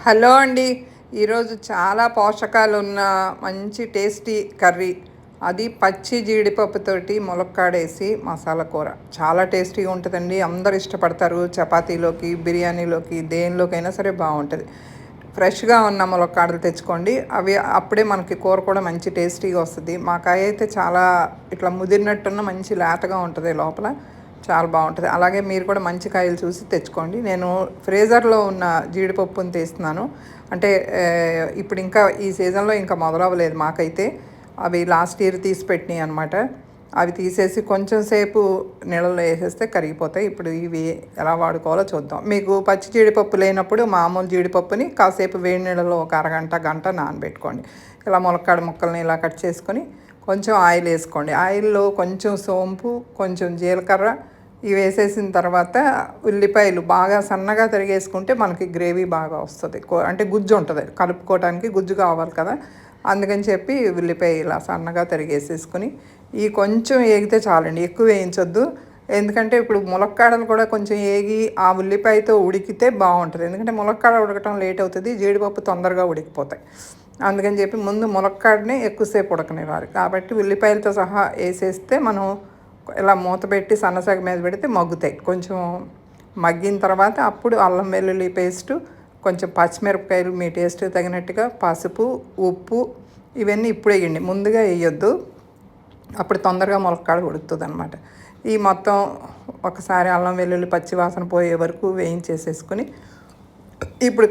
Hello అండి. ఈరోజు చాలా పోషకాలు ఉన్న మంచి టేస్టీ కర్రీ. అది పచ్చి జీడిపప్పుతోటి ములక్కాడేసి మసాలా కూర. చాలా టేస్టీగా ఉంటుందండి. అందరు ఇష్టపడతారు. చపాతీలోకి బిర్యానీలోకి దేనిలోకైనా సరే బాగుంటుంది. ఫ్రెష్గా ఉన్న ములక్కాడలు తెచ్చుకోండి. అవి అప్పుడే మనకి కూర కూడా మంచి టేస్టీగా వస్తుంది. మా కాయ అయితే చాలా ఇట్లా ముదిరినట్టున్న మంచి లేతగా ఉంటుంది లోపల. చాలా బాగుంటుంది. అలాగే మీరు కూడా మంచి కాయలు చూసి తెచ్చుకోండి. నేను ఫ్రీజర్లో ఉన్న జీడిపప్పుని తీస్తున్నాను. అంటే ఇప్పుడు ఇంకా ఈ సీజన్లో ఇంకా మొదలవ్వలేదు మాకైతే. అవి లాస్ట్ ఇయర్ తీసి పెట్టినాయి అనమాట అవి తీసేసి కొంచెం సేపు నీళ్ళలో వేసేస్తే కరిగిపోతాయి. ఇప్పుడు ఇవి ఎలా వాడుకోవాలో చూద్దాం. మీకు పచ్చి జీడిపప్పు లేనప్పుడు మామూలు జీడిపప్పుని కాసేపు వేడి నీళ్ళలో ఒక అరగంట గంట నానబెట్టుకోండి. ఇలా ములక్కాడ ముక్కల్ని ఇలా కట్ చేసుకొని కొంచెం ఆయిల్ వేసుకోండి. ఆయిల్లో కొంచెం సోంపు కొంచెం జీలకర్ర ఇవి వేసేసిన తర్వాత ఉల్లిపాయలు బాగా సన్నగా తరిగేసుకుంటే మనకి గ్రేవీ బాగా వస్తుంది. అంటే గుజ్జు ఉంటుంది. కలుపుకోవడానికి గుజ్జు కావాలి కదా. అందుకని చెప్పి ఉల్లిపాయ ఇలా సన్నగా తరిగేసేసుకుని ఈ కొంచెం ఏగితే చాలండి. ఎక్కువ వేయించొద్దు. ఎందుకంటే ఇప్పుడు ములక్కాడలు కూడా కొంచెం ఏగి ఆ ఉల్లిపాయతో ఉడికితే బాగుంటుంది. ఎందుకంటే ములక్కాడ ఉడకటం లేట్ అవుతుంది జీడిపప్పు తొందరగా ఉడికిపోతాయి. అందుకని చెప్పి ముందు ములక్కాడని ఎక్కువసేపు ఉడకనివ్వాలి. కాబట్టి ఉల్లిపాయలతో సహా వేసేస్తే మనం ఇలా మూత పెట్టి సన్నసగ మీద పెడితే మగ్గుతాయి. కొంచెం మగ్గిన తర్వాత అప్పుడు అల్లం వెల్లుల్లి పేస్టు కొంచెం పచ్చిమిరపకాయలు మీ టేస్ట్ తగినట్టుగా పసుపు ఉప్పు ఇవన్నీ ఇప్పుడు వేయండి ముందుగా వేయొద్దు. అప్పుడు తొందరగా ములక్కాడ ఉడుకుతుంది అనమాట ఈ మొత్తం ఒకసారి అల్లం వెల్లుల్లి పచ్చి వాసన పోయే వరకు వేయించేసేసుకుని ఇప్పుడు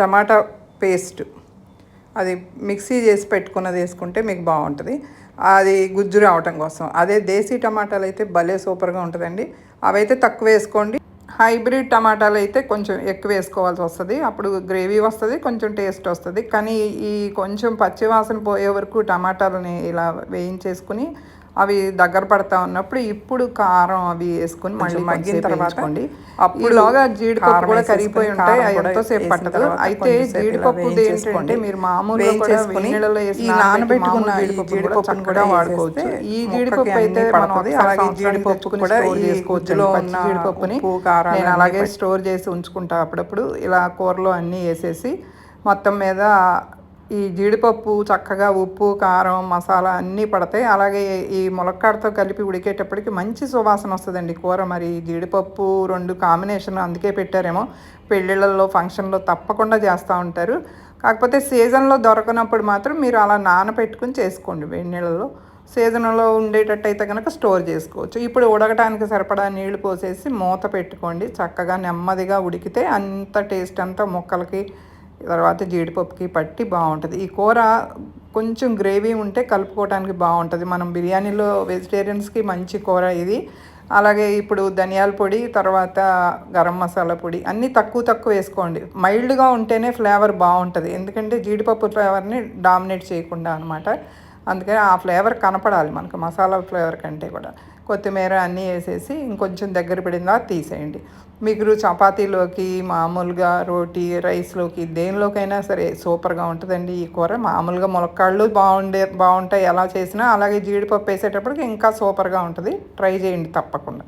టమాటా పేస్ట్ అది మిక్సీ చేసి పెట్టుకున్నది వేసుకుంటే మీకు బాగుంటుంది. అది గుజ్జు రావటం కోసం. అదే దేశీ టమాటాలు అయితే భలే సూపర్గా ఉంటుందండి. అవైతే తక్కువ వేసుకోండి. హైబ్రిడ్ టమాటాలు అయితే కొంచెం ఎక్కువ వేసుకోవాల్సి వస్తుంది. అప్పుడు గ్రేవీ వస్తుంది కొంచెం టేస్ట్ వస్తుంది. కానీ ఈ కొంచెం పచ్చివాసన పోయే వరకు టమాటాలని ఇలా వేయించేసుకుని అవి దగ్గర పడతా ఉన్నప్పుడు ఇప్పుడు కారం అవి వేసుకుని మళ్ళీ మగ్గిన తర్వాత అప్పుడులాగా జీడిపప్పు కూడా కరిగిపోయి ఉంటాయి ఎంతోసేపు పట్టదు. అయితే జీడిపప్పు ఏంటంటే మీరు మామూలుగా కూడా నీళ్ళలో వేసి నానబెట్టుకున్న జీడిపప్పును కూడా వాడుకోవచ్చు. ఈ జీడిపప్పు అయితే మనం అలాగే జీడిపప్పు కూడా చేసుకోవచ్చు. ఉన్న జీడిపప్పుని నేను అలాగే స్టోర్ చేసి ఉంచుకుంటా అప్పుడప్పుడు. ఇలా కూరలో అన్నీ వేసేసి మొత్తం మీద ఈ జీడిపప్పు చక్కగా ఉప్పు కారం మసాలా అన్నీ పడతాయి. అలాగే ఈ ములక్కాడతో కలిపి ఉడికేటప్పటికి మంచి సువాసన వస్తుందండి. కూర మరి జీడిపప్పు రెండు కాంబినేషన్ అందుకే పెట్టారేమో. పెళ్ళిళ్ళల్లో ఫంక్షన్లో తప్పకుండా చేస్తూ ఉంటారు. కాకపోతే సీజన్లో దొరకనప్పుడు మాత్రం మీరు అలా నానపెట్టుకుని చేసుకోండి. వేడి సీజన్లో ఉండేటట్టు అయితే కనుక స్టోర్ చేసుకోవచ్చు. ఇప్పుడు ఉడకటానికి సరిపడా నీళ్ళు పోసేసి మూత పెట్టుకోండి. చక్కగా నెమ్మదిగా ఉడికితే అంత టేస్ట్ అంతా ముక్కలకి తర్వాత జీడిపప్పుకి పట్టి బాగుంటుంది. ఈ కూర కొంచెం గ్రేవీ ఉంటే కలుపుకోవడానికి బాగుంటుంది. మనం బిర్యానీలో వెజిటేరియన్స్కి మంచి కూర ఇది. అలాగే ఇప్పుడు ధనియాల పొడి తర్వాత గరం మసాలా పొడి అన్నీ తక్కువ తక్కువ వేసుకోండి. మైల్డ్గా ఉంటేనే ఫ్లేవర్ బాగుంటుంది. ఎందుకంటే జీడిపప్పు ఫ్లేవర్ని డామినేట్ చేయకుండా అనమాట అందుకని ఆ ఫ్లేవర్ కనపడాలి మనకు మసాలా ఫ్లేవర్ కంటే కూడా. కొత్తిమీర అన్నీ వేసేసి ఇంకొంచెం దగ్గర పడిందా తీసేయండి. మీకు చపాతీలోకి మామూలుగా రోటీ రైస్లోకి దేనిలోకైనా సరే సూపర్గా ఉంటుందండి ఈ కూర. మామూలుగా ములక్కాళ్ళు బాగుండే బాగుంటాయి ఎలా చేసినా అలాగే జీడిపప్పు వేసేటప్పటికి ఇంకా సూపర్గా ఉంటుంది. ట్రై చేయండి తప్పకుండా.